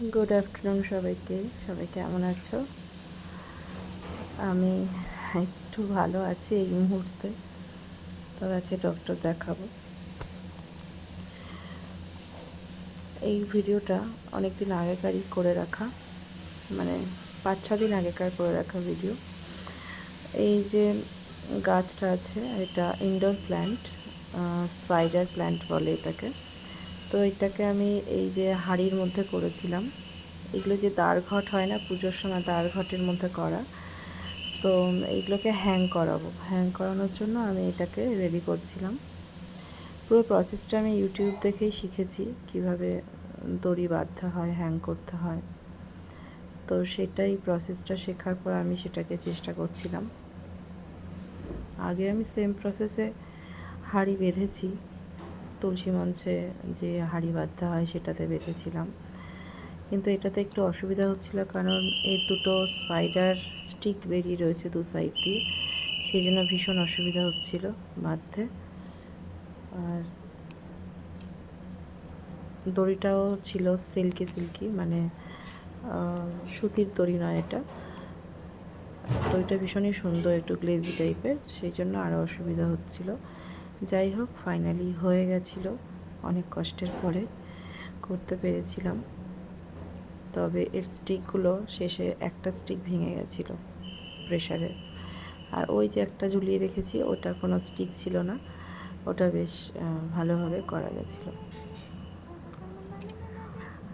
Good afternoon সবাইকে। সবাই কেমন আছো? আমি একটু ভালো আছি এই মুহূর্তে। তবে আছে ডক্টর দেখাবো। এই ভিডিওটা অনেক দিন আগেকারই করে রাখা। মানে পাঁচ ছ দিন আগেকার করে রাখা ভিডিও এই যে গাছটা আছে, এটা ইনডোর প্ল্যান্ট স্পাইডার প্ল্যান্ট বলে এটাকে। তো এটাকে আমি এই যে হাড়ির মধ্যে করেছিলাম। এগুলো যে দাঁড়ঘট হয় না, পুজোর সময় দাঁড়ঘটের মধ্যে করা, তো এইগুলোকে হ্যাং করাবো। হ্যাং করানোর জন্য আমি এটাকে রেডি করছিলাম। পুরো প্রসেসটা আমি ইউটিউব দেখেই শিখেছি, কীভাবে দড়ি বাঁধতে হয় হ্যাং করতে হয়। তো সেটাই প্রসেসটা শেখার পর আমি সেটাকে চেষ্টা করছিলাম। আগে আমি সেম প্রসেসে হাড়ি বেঁধেছি। তুলসী মঞ্চে যে হাঁড়ি বাঁধতে হয় সেটাতে বেঁধেছিলাম। কিন্তু এটাতে একটু অসুবিধা হচ্ছিল কারণ এর দুটো স্পাইডার স্টিক বেরিয়ে রয়েছে দু সাইড দিয়ে, সেই জন্য ভীষণ অসুবিধা হচ্ছিল বাঁধতে। আর দড়িটাও ছিল সিল্কি সিল্কি মানে সুতির দড়ি নয় এটা। দড়িটা ভীষণই সুন্দর, একটু গ্লেজি টাইপের সেই জন্য আরও অসুবিধা হচ্ছিল। যাই হোক ফাইনালি হয়ে গেছিল। অনেক কষ্টের পরে করতে পেরেছিলাম। তবে এর স্টিকগুলো শেষে একটা স্টিক ভেঙে গেছিল প্রেশারে আর ওই যে একটা ঝুলিয়ে রেখেছি, ওটা কোনো স্টিক ছিল না। ওটা বেশ ভালোভাবে করা গেছিল।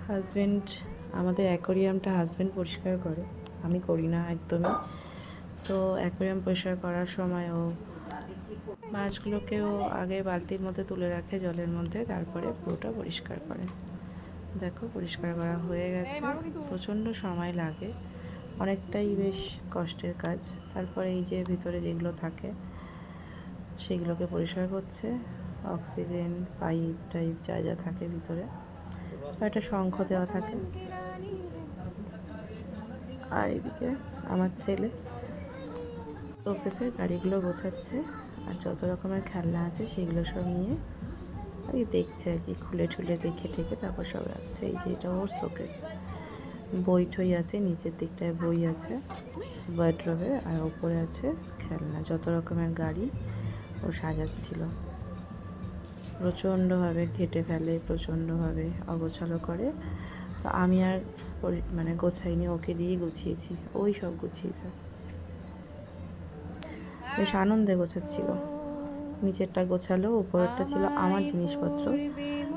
হাজব্যান্ড আমাদের অ্যাকোরিয়ামটা হাজব্যান্ড পরিষ্কার করে। আমি করি না একদমই। তো অ্যাকোরিয়াম পরিষ্কার করার সময় ও মাছগুলোকেও আগে বালতির মধ্যে তুলে রাখে, জলের মধ্যে, তারপরে পুরোটা পরিষ্কার করে। দেখো, পরিষ্কার করা হয়ে গেছে। প্রচণ্ড সময় লাগে। অনেকটাই বেশ কষ্টের কাজ। তারপরে এই যে ভিতরে যেগুলো থাকে, সেগুলোকে পরিষ্কার করছে। অক্সিজেন, পাইপ টাইপ যা যা থাকে ভিতরে। একটা শঙ্খ দেওয়া থাকে। আর এদিকে আমার ছেলে অফিসের গাড়িগুলো গোছাচ্ছে আর যত রকমের খেলনা আছে সেগুলো সব নিয়ে আর দেখছে আর কি, খুলে ঠুলে দেখে ঠেকে তারপর সব রাখছে। এই যে এটা ওর শোকেস। বই ঠই আছে, নিচের দিকটায় বই আছে ওয়ার্ড্রবে আর ওপরে আছে খেলনা, যত রকমের গাড়ি ও সাজাচ্ছিল। প্রচণ্ডভাবে ঘেটে ফেলে, প্রচণ্ডভাবে অগোছালো করে। তো আমি আর মানে গোছাইনি, ওকে দিয়ে গুছিয়েছি, ওই সব গুছিয়েছে। বেশ আনন্দে গোছাচ্ছিল। নিচেরটা গোছালো, উপরেরটা ছিল আমার জিনিসপত্র।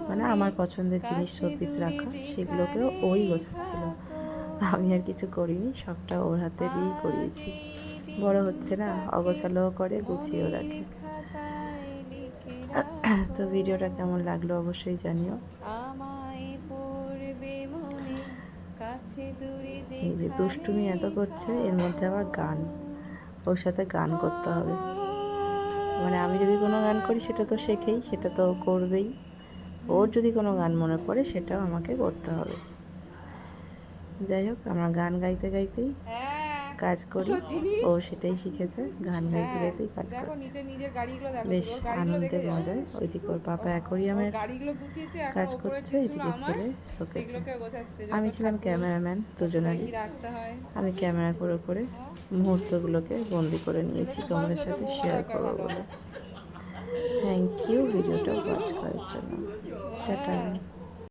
মানে আমার পছন্দের জিনিস শোপিস রাখা, সেগুলোকেও ওই গোছাচ্ছিল। আমি আর কিছু করিনি, সবটা ওর হাতে দিয়েই করিয়েছি। বড় হচ্ছে না অগোছালোও করে গুছিয়েও রাখে। তো ভিডিওটা কেমন লাগল অবশ্যই জানিও। এই যে দুষ্টুমি এত করছে, এর মধ্যে আবার গান। ওর সাথে গান করতে হবে। মানে আমি যদি কোনো গান করি, সেটা তো শেখেই, সেটা তো করবেই। ওর যদি কোনো গান মনে পড়ে, সেটাও আমাকে করতে হবে। যাই হোক, আমরা গান গাইতে গাইতেই কাজ করি। ও সেটাই শিখেছে গান গাইতে গাইতেই কাজ করছে। বেশ আনন্দে মজায় ওইদিকে ওর পাপা অ্যাকোরিয়ামের কাজ করছে এদিকে ছেলে শোকেছে আমি ছিলাম ক্যামেরাম্যান দুজনেরই। আমি ক্যামেরা করে করে মুহূর্তগুলোকে বন্দি করে নিয়েছি তোমাদের সাথে শেয়ার করব বলে। থ্যাংক ইউ ভিডিওটা ওয়াচ করার জন্য। টাটা।